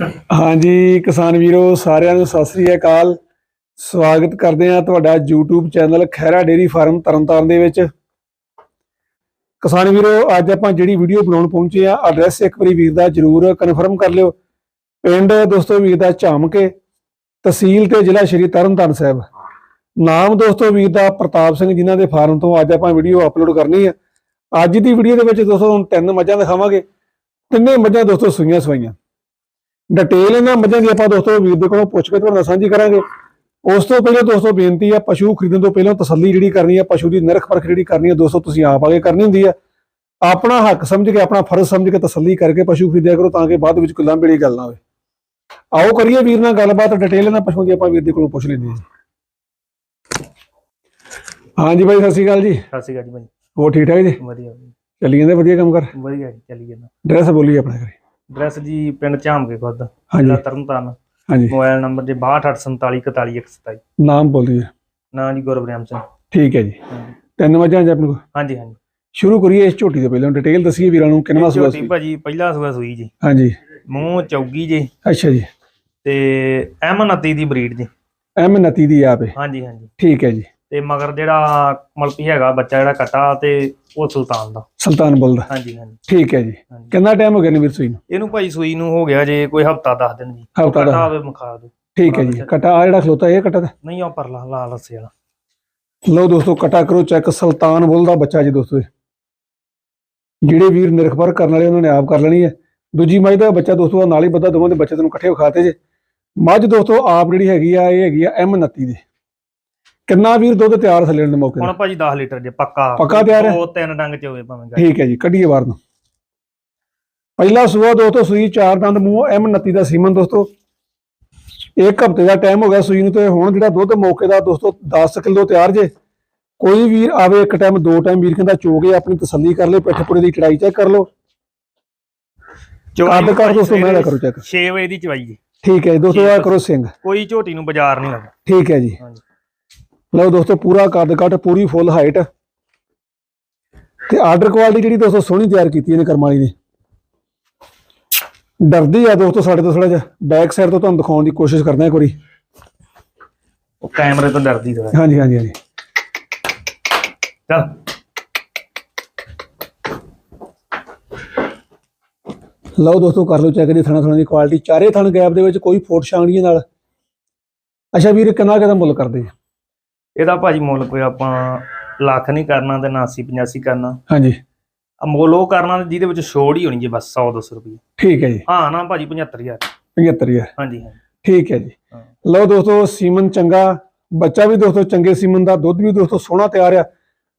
ਹਾਂਜੀ, ਕਿਸਾਨ ਵੀਰੋ, ਸਾਰਿਆਂ ਨੂੰ ਸਤਿ ਸ੍ਰੀ ਅਕਾਲ। ਸਵਾਗਤ ਕਰਦੇ ਹਾਂ ਤੁਹਾਡਾ YouTube channel Khaira dairy farm Tarn Taran ਦੇ ਵਿੱਚ। ਕਿਸਾਨ ਵੀਰੋ, ਅੱਜ ਆਪਾਂ ਜਿਹੜੀ ਵੀਡੀਓ ਬਣਾਉਣ ਪਹੁੰਚੇ ਆ ਐਡਰੈਸ ਇੱਕ ਵਾਰੀ ਵੀਰ ਦਾ ਜਰੂਰ ਕਨਫਰਮ ਕਰ ਲਿਓ। ਪਿੰਡ ਦੋਸਤੋ ਵੀਰ ਦਾ ਝਾਮਕੇ, ਤਹਿਸੀਲ ਤੇ ਜ਼ਿਲ੍ਹਾ ਸ਼੍ਰੀ ਤਰਨਤਾਰਨ ਸਾਹਿਬ। ਨਾਮ ਦੋਸਤੋ ਵੀਰ ਦਾ ਪ੍ਰਤਾਪ ਸਿੰਘ ਜਿਨ੍ਹਾਂ ਦੇ ਫਾਰਮ ਤੋਂ ਅੱਜ ਆਪਾਂ ਵੀਡੀਓ ਅਪਲੋਡ ਕਰਨੀ ਆ ਅੱਜ ਦੀ ਵੀਡੀਓ ਦੇ ਵਿੱਚ ਦੋਸਤੋ ਤੁਹਾਨੂੰ ਤਿੰਨ ਮੱਝਾਂ ਦਿਖਾਵਾਂਗੇ। ਤਿੰਨੇ ਮੱਝਾਂ ਦੋਸਤੋ ਸੂਈਆਂ ਸਵਾਈਆਂ ਡਿਟੇਲ ਇਹਨਾਂ ਮੱਝਾਂ ਦੀ ਆਪਾਂ ਦੋਸਤੋ ਵੀਰ ਦੇ ਕੋਲੋਂ ਪੁੱਛ ਕੇ ਤੁਹਾਡੇ ਨਾਲ ਸਾਂਝੀ ਕਰਾਂਗੇ। ਉਸ ਤੋਂ ਪਹਿਲਾਂ ਦੋਸਤੋ ਬੇਨਤੀ ਆ ਪਸ਼ੂ ਖਰੀਦਣ ਤੋਂ ਪਹਿਲਾਂ ਤਸੱਲੀ ਜਿਹੜੀ ਕਰਨੀ ਆ ਪਸ਼ੂ ਦੀ ਨਿਰਖ ਪਰਖ ਜਿਹੜੀ ਕਰਨੀ ਆ ਦੋਸਤੋ ਤੁਸੀਂ ਆਪ ਆਗੇ ਕਰਨੀ ਹੁੰਦੀ ਆ। ਆਪਣਾ ਹੱਕ ਸਮਝ ਕੇ ਆਪਣਾ ਫਰਜ਼ ਸਮਝ ਕੇ ਤਸੱਲੀ ਕਰਕੇ ਪਸ਼ੂ ਖਰੀਦਿਆ ਕਰੋ ਤਾਂ ਕਿ ਬਾਅਦ ਵਿੱਚ ਕੋਈ ਲਾਂਭੇੜੀ ਗੱਲ ਨਾ ਹੋਵੇ। ਆਓ ਕਰੀਏ ਵੀਰ ਨਾਲ ਗੱਲਬਾਤ ਡਿਟੇਲ ਇਹਨਾਂ ਪਸ਼ੂਆਂ ਦੀ ਆਪਾਂ ਵੀਰ ਦੇ ਕੋਲੋਂ ਪੁੱਛ ਲੈਂਦੇ ਹਾਂ ਹਾਂਜੀ ਬਾਈ ਸਤਿ ਸ਼੍ਰੀ ਅਕਾਲ ਜੀ। ਸਤਿ ਸ਼੍ਰੀ ਅਕਾਲ ਜੀ ਭਾਈ ਹੋਰ ਠੀਕ ਠਾਕ ਜੀ? ਵਧੀਆ ਵਧੀਆ। ਚੱਲੀ ਜਾਂਦੇ ਵਧੀਆ ਕੰਮ ਕਰ? ਵਧੀਆ ਜੀ ਚੱਲੀ ਜਾਂਦਾ। ਡਰੈਸ ਬੋਲੀ ਆਪਣੇ ਘਰੇ। ਐਡਰੈਸ ਜੀ ਪਿੰਡ ਝਾਮਕੇ ਖੁਦ ਹਾਂਜੀ। ਜ਼ਿਲ੍ਹਾ ਤਰਨਤਾਰਨ। ਹਾਂਜੀ। ਮੋਬਾਈਲ ਨੰਬਰ ਜੀ 6247414127 ਨਾਮ ਬੋਲੀ ਨਾਂ ਜੀ ਗੁਰਬ੍ਰਹਮ ਸਿੰਘ। ਠੀਕ ਹੈ ਜੀ। ਤਿੰਨ ਮੱਝਾਂ ਜੀ ਆਪਣੇ ਕੋਲ ਹਾਂਜੀ ਹਾਂਜੀ। ਸ਼ੁਰੂ ਕਰੀਏ ਇਸ ਝੋਟੀ ਤੋਂ ਪਹਿਲਾਂ। ਡਿਟੇਲ ਦੱਸੀਏ ਵੀਰਾਂ ਨੂੰ ਕਿੰਨਾ ਸੂਆ ਝੋਟੀ ਸੀ। ਭਾਜੀ ਪਹਿਲਾ ਸੂਆ ਸੂਈ ਜੀ। ਹਾਂਜੀ। ਮੂੰਹ ਚੌਗੀ ਜੀ। ਅੱਛਾ ਜੀ। ਤੇ ਐਮਨਤੀ ਦੀ ਬਰੀਡ ਜੀ। ਐਮ ਦੀ ਆਪੇ। ਹਾਂਜੀ ਹਾਂਜੀ। ਠੀਕ ਹੈ ਜੀ। ਤੇ ਮਗਰ ਜਿਹੜਾ ਮਲਪੀ ਹੈਗਾ ਬੱਚਾ ਜਿਹੜਾ ਕਟਾ ਤੇ ਉਹ ਸੁਲਤਾਨ ਦਾ। ਸੁਲਤਾਨ ਬੁੱਲ ਦਾ। ਹਾਂਜੀ ਹਾਂਜੀ। ਠੀਕ ਹੈ ਜੀ। ਹਾਂਜੀ। ਕਿੰਨਾ ਟਾਈਮ ਹੋ ਗਿਆ ਨੇ ਵੀਰ ਸੂਈ ਨੂੰ? ਇਹਨੂੰ ਭਾਈ ਸੂਈ ਨੂੰ ਹੋ ਗਿਆ ਜੇ ਕੋਈ ਹਫਤਾ ਦੱਸ ਦਿਨ ਜੀ ਹਫ਼ਤਾ ਕਟਾ ਦੱਸ। ਹੋਵੇ ਮਖਾ ਦੋ ਠੀਕ ਹੈ ਜੀ। ਕਟਾ ਆ ਜਿਹੜਾ ਖਲੋਤਾ ਇਹ ਕਟਾ ਦਾ? ਨਹੀਂ ਉਹ ਪਰਲਾ ਲਾਲ ਰੱਸੇ ਵਾਲਾ। ਲਓ ਦੋਸਤੋ ਕਟਾ ਕਰੋ ਚੈੱਕ ਸੁਲਤਾਨ ਬੁੱਲ ਦਾ ਬੱਚਾ ਜੀ ਦੋਸਤੋ ਇਹ। ਜਿਹੜੇ ਵੀਰ ਨਿਰਖਬਰ ਕਰਨ ਵਾਲੇ ਉਹਨਾਂ ਨੇ ਆਪ ਕਰ ਲੈਣੀ ਹੈ। ਦੂਜੀ ਮੱਝ ਦਾ ਬੱਚਾ ਦੋਸਤੋ ਆਹ ਨਾਲ ਹੀ ਬੱਦਾ ਦੋਵਾਂ ਦੇ ਬੱਚੇ ਤੁਹਾਨੂੰ ਇਕੱਠੇ ਵਿਖਾਤੇ ਜੇ। ਮੱਝ ਦੋਸਤੋ ਆਪ ਜਿਹੜੀ ਹੈਗੀ ਆ ਇਹ ਹੈਗੀ ਆ ਐਮ 29 ਦੇ। ਕਿੰਨਾ ਵੀਰ ਦੁੱਧ ਤਿਆਰ ਥੱਲੇ ਦੇ ਮੌਕੇ ਹੁਣ ਭਾਜੀ 10 ਲੀਟਰ ਜੇ ਪੱਕਾ। ਪੱਕਾ ਤਿਆਰ ਹੈ? ਦੋ ਤਿੰਨ ਡੰਗ ਚ ਹੋਵੇ ਭਾਵੇਂ ਗਾੜੀ। ਠੀਕ ਹੈ ਜੀ ਕੱਢੀਏ ਬਾਹਰ ਨੂੰ। ਪਹਿਲਾ ਸੂਆ ਦੋਸਤੋ ਸੂਈ ਚਾਰ ਦੰਦ ਮੂੰਹ ਐਮ 29 ਦਾ ਸੀਮਨ ਦੋਸਤੋ। ਇੱਕ ਹਫ਼ਤੇ ਦਾ ਟਾਈਮ ਹੋ ਗਿਆ ਸੂਈ ਨੂੰ ਤੇ ਹੁਣ ਜਿਹੜਾ ਦੁੱਧ ਮੌਕੇ ਦਾ ਦੋਸਤੋ 10 ਕਿਲੋ ਤਿਆਰ ਜੇ। ਕੋਈ ਵੀਰ ਆਵੇ ਇੱਕ ਟਾਈਮ ਦੋ ਟਾਈਮ ਵੀਰ ਕਹਿੰਦਾ ਚੋਗੇ ਆਪਣੀ ਤਸੱਲੀ ਕਰ ਲੈ ਪਿੱਠ ਪੁੜੇ ਦੀ ਚੜਾਈ ਚੈੱਕ ਕਰ ਲਓ। ਕੱਦ ਕਰ ਦੋਸਤੋ ਮੈਂ ਦਾ ਕਰੋ ਚੈੱਕ 6 ਵਜੇ ਦੀ ਚਵਾਈ ਜੀ। ਠੀਕ ਹੈ ਜੀ ਦੋਸਤੋ ਆ ਕਰੋ ਸਿੰਘ। ਕੋਈ ਝੋਟੀ ਨੂੰ ਬਾਜ਼ਾਰ ਨਹੀਂ ਲੱਗਾ ਠੀਕ ਹੈ ਜੀ। ਹਾਂਜੀ। ਲਓ ਦੋਸਤੋ ਪੂਰਾ ਕੱਦ ਕੱਟ ਪੂਰੀ ਫੁੱਲ ਹਾਈਟ ਤੇ ਆਰਡਰ ਕੁਆਲਿਟੀ ਜਿਹੜੀ ਦੋਸਤੋ ਸੋਹਣੀ ਤਿਆਰ ਕੀਤੀ ਇਹਨੇ ਕਰਮ ਵਾਲੀ ਨੇ। ਡਰਦੀ ਆ ਦੋਸਤੋ ਸਾਡੇ ਤੋਂ ਥੋੜਾ ਜਿਹਾ। ਬੈਕ ਸਾਈਡ ਤੋਂ ਤੁਹਾਨੂੰ ਦਿਖਾਉਣ ਦੀ ਕੋਸ਼ਿਸ਼ ਕਰਦੇ ਹਾਂ ਇੱਕ ਵਾਰੀ। ਉਹ ਕੈਮਰੇ ਤੋਂ ਡਰਦੀ ਥੋੜਾ ਹਾਂਜੀ ਹਾਂਜੀ ਹਾਂਜੀ। ਚੱਲ। ਲਓ ਦੋਸਤੋ ਕਰ ਲਓ ਚੈੱਕ ਦੀ ਥਣਾ ਥਣਾ ਦੀ ਕੁਆਲਿਟੀ ਚਾਰੇ ਥਣ ਗੈਪ ਦੇ ਵਿੱਚ ਕੋਈ ਫੋਟ ਛਾਂਗੜੀਆਂ ਨਾਲ। ਅੱਛਾ ਵੀਰ ਕਿੰਨਾ ਕਿਦਾ ਮੁੱਲ ਕਰਦੇ? ਜੀ ਇਹਦਾ ਭਾਜੀ ਮੁੱਲ ਕੋਈ ਆਪਾਂ ਲੱਖ ਨਹੀਂ ਕਰਨਾ ਤੇ 80 85 ਕਰਨਾ। ਹਾਂਜੀ। ਆ ਮੁੱਲ ਉਹ ਕਰਨਾ ਤੇ ਜਿਹਦੇ ਵਿੱਚ ਛੋੜ ਹੀ ਹੋਣੀ ਜੀ ਬਸ 100 200 ਰੁਪਏ ਠੀਕ ਹੈ ਜੀ। ਹਾਂ ਨਾ ਭਾਜੀ 75000 75000 ਹਾਂਜੀ ਹਾਂਜੀ। ਠੀਕ ਹੈ ਜੀ। ਹਾਂ। ਲਓ ਦੋਸਤੋ ਸੀਮਨ ਚੰਗਾ। ਬੱਚਾ ਵੀ ਦੋਸਤੋ ਚੰਗੇ ਸੀਮਨ ਦਾ ਦੁੱਧ ਵੀ ਦੋਸਤੋ ਸੋਹਣਾ ਤਿਆਰ ਆ।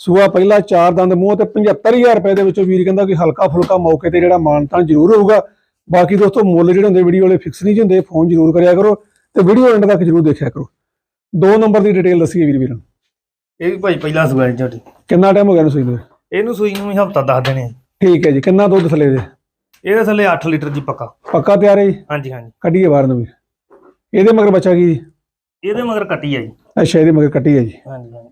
ਸੂਆ ਪਹਿਲਾ ਚਾਰ ਦੰਦ ਮੂੰਹ ਤੇ 75000 ਰੁਪਏ ਦੇ ਵਿੱਚੋਂ ਵੀਰ ਕਹਿੰਦਾ ਕਿ ਹਲਕਾ ਫੁਲਕਾ ਮੌਕੇ ਤੇ ਜਿਹੜਾ ਮਾਨਤਾਂ ਜ਼ਰੂਰ ਹੋਊਗਾ। ਬਾਕੀ ਦੋਸਤੋ ਮੁੱਲ ਜਿਹੜੇ ਹੁੰਦੇ ਵੀਡੀਓ ਵਾਲੇ ਫਿਕਸ ਨਹੀਂ ਹੁੰਦੇ ਫੋਨ ਜ਼ਰੂਰ ਕਰਿਆ ਕਰੋ ਤੇ ਵੀਡੀਓ ਐਂਡ ਤੱਕ ਜ਼ਰੂਰ ਦੇਖਿਆ ਕਰੋ। ਦੋ ਨੰਬਰ ਦੀ ਡਿਟੇਲ ਦੱਸੀਏ ਵੀਰ ਵੀਰਾਂ। ਇਹ ਵੀ ਭਾਜੀ ਪਹਿਲਾ ਸੂਆ ਜੀ ਝੋਟੀ ਕਿੰਨਾ ਟਾਈਮ ਹੋ ਗਿਆ ਨੂੰ ਸੂਈ ਨੂੰ? ਇਹਨੂੰ ਸੂਈ ਨੂੰ ਹਫਤਾ ਦੱਸ ਦੇਣੇ। ਠੀਕ ਹੈ ਜੀ ਕਿੰਨਾ ਦੁੱਧ ਥੱਲੇ ਦੇ? ਇਹਦੇ ਥੱਲੇ 8 ਲੀਟਰ ਜੀ ਪੱਕਾ। ਪੱਕਾ ਤਿਆਰ ਹੈ ਜੀ? ਹਾਂਜੀ ਹਾਂਜੀ। ਕੱਢੀਏ ਬਾਹਰ ਨੂੰ ਵੀਰ ਇਹਦੇ ਮਗਰ ਬੱਚਾ ਕੀ ਜੀ? ਇਹਦੇ ਮਗਰ ਕੱਟੀ ਆ ਜੀ। ਅੱਛਾ ਇਹਦੇ ਮਗਰ ਕੱਟੀ ਹੈ ਜੀ। ਹਾਂਜੀ ਹਾਂਜੀ।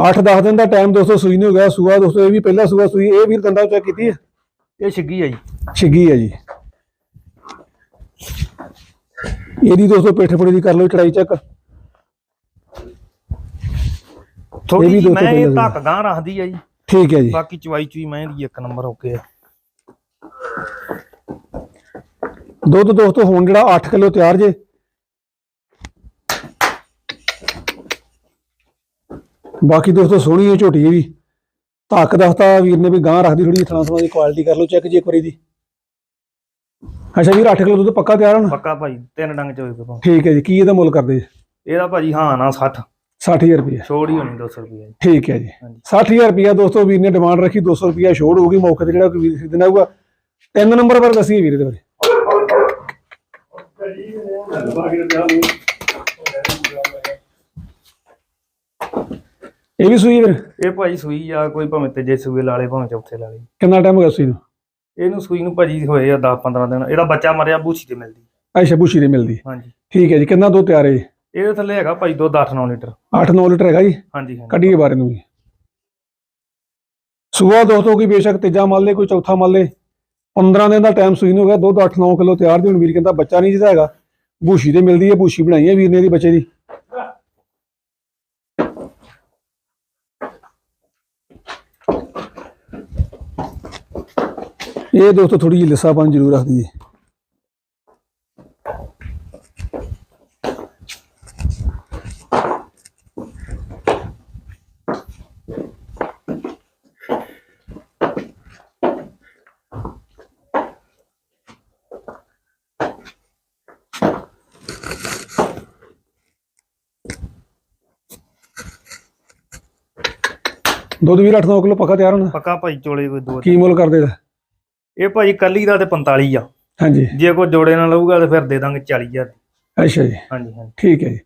8-10 ਦਿਨ ਦਾ ਟਾਈਮ ਦੋਸਤੋ ਸੂਈ ਨਹੀਂ ਹੋ ਗਿਆ। ਸੂਆ ਦੋਸਤੋ ਇਹ ਵੀ ਪਹਿਲਾ ਸੂਆ ਸੂਈ ਇਹ ਵੀਰ ਦੰਦਾ ਚੈੱਕ ਕੀਤੀ ਹੈ? ਇਹ ਛਿੱਗੀ ਆ ਜੀ। ਛਿੱਗੀ ਹੈ ਜੀ। ਇਹਦੀ ਦੋਸਤੋ ਪੇਠੇ ਪੁੜੇ ਦੀ ਕਰ ਲਓ ਚੜਾਈ ਚੱਕ। ਥੋੜੀ ਵੀ ਜਿਹੀ ਦੋ ਤੋਂ ਮੈਂ ਇਹ ਪਹਿਲਾਂ ਧੱਕ ਗਾਂ ਰੱਖਦੀ ਆ ਜੀ। ਠੀਕ ਹੈ ਜੀ। ਬਾਕੀ ਚਵਾਈ ਚੂਈ ਮੈਂ ਦੀ ਇੱਕ ਨੰਬਰ ਹੋ ਕੇ ਆ। ਦੁੱਧ ਦੋਸਤੋ ਹੁਣ ਜਿਹੜਾ 8 ਕਿਲੋ ਤਿਆਰ ਜੇ। ਬਾਕੀ ਦੋਸਤੋ ਸੋਹਣੀ ਹੈ ਝੋਟੀ ਇਹ ਵੀ। ਧੱਕ ਦੱਸਤਾ ਵੀਰ ਨੇ ਵੀ ਗਾਂ ਰੱਖਦੀ ਥੋੜੀ ਜਿਹੀ ਥਾਂ ਥਾਂ ਦੀ ਕੁਆਲਿਟੀ ਕਰ ਲਓ ਚੈੱਕ ਜੀ ਇੱਕ ਵਾਰੀ ਦੀ। ਅੱਛਾ ਵੀਰ 8 ਕਿਲੋ ਦੁੱਧ ਪੱਕਾ ਤਿਆਰ ਹੋਣਾ? ਪੱਕਾ ਭਾਈ ਤਿੰਨ ਡੰਗ ਚ ਹੋਏਗਾ ਭਾਵੇਂ। ਠੀਕ ਹੈ ਜੀ ਕੀ ਇਹਦਾ ਮੁੱਲ ਕਰਦੇ ਜੀ? ਇਹਦਾ ਭਾਜੀ ਹਾਂ ਨਾ 60 60000 ਰੁਪਏ ਛੋੜ ਹੀ ਹੋਣੀ 200 ਰੁਪਏ ਠੀਕ ਹੈ ਜੀ। ਹਾਂਜੀ। 60000 ਰੁਪਏ ਦੋਸਤੋ ਵੀਰ ਨੇ ਡਿਮਾਂਡ ਰੱਖੀ 200 ਰੁਪਏ ਛੋੜ ਹੋਊਗੀ ਮੌਕੇ ਤੇ ਜਿਹੜਾ ਕੋਈ ਵੀਰ ਖਰੀਦਣਾ ਹੋਊਗਾ। ਤਿੰਨ ਨੰਬਰ ਪਰ ਦੱਸੀਏ ਵੀਰ ਦੇ ਬਾਰੇ। ਇਹ ਵੀ ਸੂਈ ਵੀਰ? ਇਹ ਭਾਜੀ ਸੂਈ ਆ ਕੋਈ ਭਾਵੇਂ ਤੀਜੇ ਸੂਏ ਲਾ ਲੇ ਭਾਵੇਂ ਚੌਥੇ ਲਾ ਲੇ। ਕਿੰਨਾ ਟਾਈਮ ਹੋ ਗਿਆ ਸੂਈ ਨੂੰ? ਇਹਨੂੰ ਸੂਈ ਨੂੰ ਭਾਜੀ ਹੋਏ ਆ 10 15 ਦਿਨ ਇਹਦਾ ਬੱਚਾ ਮਰਿਆ ਬੂਛੀ ਤੇ ਮਿਲਦੀ। ਅੱਛਾ ਬੁਸ਼ੀ ਦੇ ਮਿਲਦੀ। ਹਾਂਜੀ। ਠੀਕ ਹੈ ਜੀ ਕਿੰਨਾ ਦੁੱਧ ਤਿਆਰ ਹੈ ਜੀ? ਇਹਦੇ ਥੱਲੇ ਹੈਗਾ ਭਾਜੀ ਦੁੱਧ 8-9 ਲੀਟਰ। 8-9 ਲੀਟਰ ਹੈਗਾ ਜੀ? ਹਾਂਜੀ ਹਾਂਜੀ। ਕੱਢੀਏ ਬਾਰੇ ਨੂੰ ਵੀ ਸੂਆ ਦੋਸਤੋ ਕੀ ਬੇਸ਼ੱਕ ਤੀਜਾ ਮੰਨ ਲੇ ਕੋਈ ਚੌਥਾ ਮੰਨ ਲੇ 15 ਦਿਨ ਦਾ ਟਾਈਮ ਸੂਈ ਨੂੰ ਹੋ ਗਿਆ ਦੁੱਧ 8-9 ਕਿਲੋ ਤਿਆਰ ਜੀ। ਹੁਣ ਵੀਰ ਕਹਿੰਦਾ ਬੱਚਾ ਨਹੀਂ ਜਿਹਦਾ ਹੈਗਾ। ਬੂਸ਼ੀ ਤੇ ਮਿਲਦੀ ਹੈ ਬੂਸ਼ੀ ਬਣਾਈ ਹੈ ਵੀਰ ਨੇ ਦੀ ਬੱਚੇ ਦੀ। ਇਹ ਦੋਸਤੋ ਥੋੜੀ ਜਿਹੀ ਲਿੱਸਾਪਨ ਜ਼ਰੂਰ ਰੱਖਦੀ ਹੈ ਦੁੱਧ ਵੀਰ 8-9 ਕਿਲੋ ਪੱਕਾ ਤਿਆਰ ਹੋਣਾ? ਪੱਕਾ ਭਾਈ ਚੋਲੇ ਕੋਈ ਦੋ ਕੀ ਮੁੱਲ ਕਰਦੇ ਦਾ ਇਹ ਭਾਜੀ ਕੱਲੀ ਦਾ ਤੇ 45 ਆ। ਹਾਂਜੀ। ਜੇ ਕੋਈ ਜੋੜੇ ਨਾਲ ਲਊਗਾ ਤੇ ਫਿਰ ਦੇ ਦਾਂਗੇ 40000 ਦੀ। ਅੱਛਾ ਜੀ। ਹਾਂਜੀ ਹਾਂਜੀ। ਠੀਕ ਹੈ ਜੀ।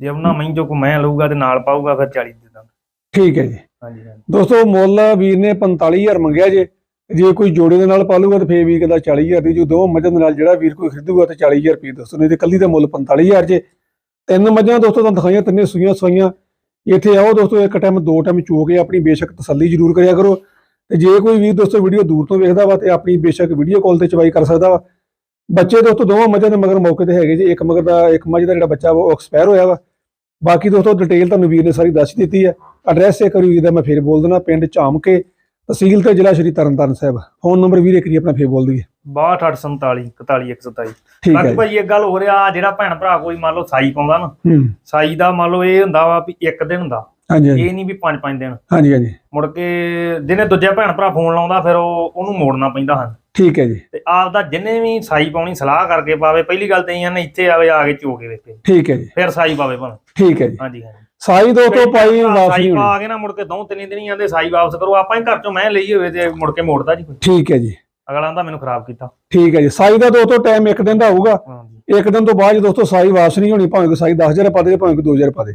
ਜੇ ਉਹਨਾਂ ਮੈਂ ਜੋ ਕੋ ਮੈਂ ਲਊਗਾ ਤੇ ਨਾਲ ਪਾਊਗਾ ਫਿਰ 40 ਦੇ ਦਾਂਗੇ। ਠੀਕ ਹੈ ਜੀ। ਹਾਂਜੀ ਹਾਂਜੀ। ਦੋਸਤੋ ਮੁੱਲ ਵੀਰ ਨੇ 45000 ਮੰਗਿਆ ਜੇ। ਜੇ ਕੋਈ ਜੋੜੇ ਦੇ ਨਾਲ ਪਾਲੂਗਾ ਤਾਂ ਫੇਰ ਵੀਰ ਕਹਿੰਦਾ 40000 ਦੀ। ਜੋ ਦੋ ਮੱਝਾਂ ਦੇ ਨਾਲ ਜਿਹੜਾ ਵੀਰ ਕੋਈ ਖਰੀਦੂਗਾ ਤਾਂ 40000 ਰੁਪਏ ਦੋਸਤੋ ਨਹੀਂ ਤੇ ਕੱਲੀ ਦਾ ਮੁੱਲ 45000 ਜੇ। ਤਿੰਨ ਮੱਝਾਂ ਦੋਸਤੋ ਤੁਹਾਨੂੰ ਦਿਖਾਈਆਂ ਤਿੰਨੇ ਸੂਈਆਂ ਸਵਾਈਆਂ। ਇੱਥੇ ਆਓ ਦੋਸਤੋ ਇੱਕ ਟਾਈਮ ਦੋ ਟਾਈਮ ਚੋ ਕੇ ਆਪਣੀ ਬੇਸ਼ੱਕ ਤਸੱਲੀ ਜ਼ਰੂਰ ਕਰਿਆ ਕਰੋ। ਤੇ ਜੇ ਕੋਈ ਵੀਰ ਦੋਸਤੋ ਵੀਡੀਓ ਦੂਰ ਤੋਂ ਵੇਖਦਾ ਵਾ ਤੇ ਆਪਣੀ ਬੇਸ਼ੱਕ ਵੀਡੀਓ ਕਾਲ ਤੇ ਚਵਾਈ ਕਰ ਸਕਦਾ ਵਾ। ਬੱਚੇ ਦੋਸਤੋ ਦੋਵਾਂ ਮੱਝਾਂ ਦੇ ਮਗਰ ਮੌਕੇ ਤੇ ਹੈਗੇ ਜੀ। ਇੱਕ ਮਗਰ ਦਾ ਇੱਕ ਮੱਝ ਦਾ ਜਿਹੜਾ ਬੱਚਾ ਉਹ ਐਕਸਪਾਇਰ ਹੋਇਆ ਵਾ। ਬਾਕੀ ਦੋਸਤੋ ਡਿਟੇਲ ਤੁਹਾਨੂੰ ਵੀਰ ਨੇ ਸਾਰੀ ਦੱਸ ਦਿੱਤੀ ਹੈ ਐਡਰੈਸ ਇੱਕ ਵਾਰੀ ਵੀਰ ਦਾ ਮੈਂ ਫੇਰ ਬੋਲ ਦੇਣਾ ਪਿੰਡ ਝਾਮਕੇ ਤਹਿਸੀਲ ਤੇ ਜ਼ਿਲ੍ਹਾ ਸ਼੍ਰੀ ਤਰਨਤਾਰਨ ਸਾਹਿਬ। ਫੋਨ ਨੰਬਰ ਵੀਰ ਇੱਕ ਵਾਰੀ ਆਪਣਾ ਫੇਰ ਬੋਲ ਦਈਏ। 62847 41127 ਠੀਕ ਹੈ ਬਾਕੀ ਜੀ। ਭਾਈ ਇੱਕ ਗੱਲ ਹੋ ਰਿਹਾ ਜਿਹੜਾ ਭੈਣ ਭਰਾ ਕੋਈ ਮੰਨ ਲਓ ਸਾਈ ਪਾਉਂਦਾ ਨਾ ਸਾਈ ਦਾ ਮੰਨ ਲਓ ਇਹ ਹੁੰਦਾ ਵਾ ਵੀ ਇੱਕ ਦਿਨ ਹੁੰਦਾ। ਹਾਂਜੀ ਹਾਂਜੀ। ਇਹ ਨਹੀਂ ਵੀ ਪੰਜ ਪੰਜ ਦਿਨ। ਹਾਂਜੀ ਹਾਂਜੀ। ਮੁੜ ਕੇ ਜਿਹਨੇ ਦੂਜੇ ਭੈਣ ਭਰਾ ਫੋਨ ਲਾਉਂਦਾ ਫਿਰ ਉਹ ਉਹਨੂੰ ਮੋੜਨਾ ਪੈਂਦਾ ਹਨ। ਠੀਕ ਹੈ ਜੀ। ਤੇ ਆਪ ਦਾ ਜਿੰਨੇ ਵੀ ਸਾਈ ਪਾਉਣੀ ਸਲਾਹ ਕਰਕੇ ਪਾਵੇ ਪਹਿਲੀ ਗੱਲ ਤੇ ਇਹ ਨਾ ਇੱਥੇ ਆਵੇ ਆ ਕੇ ਚੋ ਕੇ ਵੇਖੇ। ਠੀਕ ਹੈ ਜੀ। ਫਿਰ ਸਾਈ ਪਾਵੇ ਭਾਵੇਂ। ਠੀਕ ਹੈ ਜੀ। ਹਾਂਜੀ ਹਾਂਜੀ। ਸਾਈ ਦੋ ਤੋਂ ਪਾਈ ਵਾਪਸ ਸਾਈ ਪਾ ਕੇ ਨਾ ਮੁੜ ਕੇ ਦੋ ਤਿੰਨ ਦਿਨ ਹੀ ਆਂਦੇ ਸਾਈ ਵਾਪਸ ਕਰੋ। ਆਪਾਂ ਹੀ ਘਰ ਚੋਂ ਮੈਂ ਲਈ ਹੋਵੇ ਤੇ ਮੁੜ ਕੇ ਮੋੜਦਾ ਜੀ ਕੋਈ। ਠੀਕ ਹੈ ਜੀ। ਅਗਲਾ ਆਂਦਾ ਮੈਨੂੰ ਖਰਾਬ ਕੀਤਾ। ਠੀਕ ਹੈ ਜੀ। ਸਾਈ ਦਾ ਦੋ ਤੋਂ ਟਾਈਮ ਇੱਕ ਦਿਨ ਦਾ ਹੋਊਗਾ। ਇੱਕ ਦਿਨ ਤੋਂ ਬਾਅਦ ਦੋਸਤੋ ਸਾਈ ਵਾਪਸ ਨਹੀਂ ਹੋਣੀ ਭਾਵੇਂ ਕੋਈ ਸਾਈ 10000 ਪਾ ਦੇ ਭਾਵੇਂ ਕੋਈ 2000 ਪਾ ਦੇ।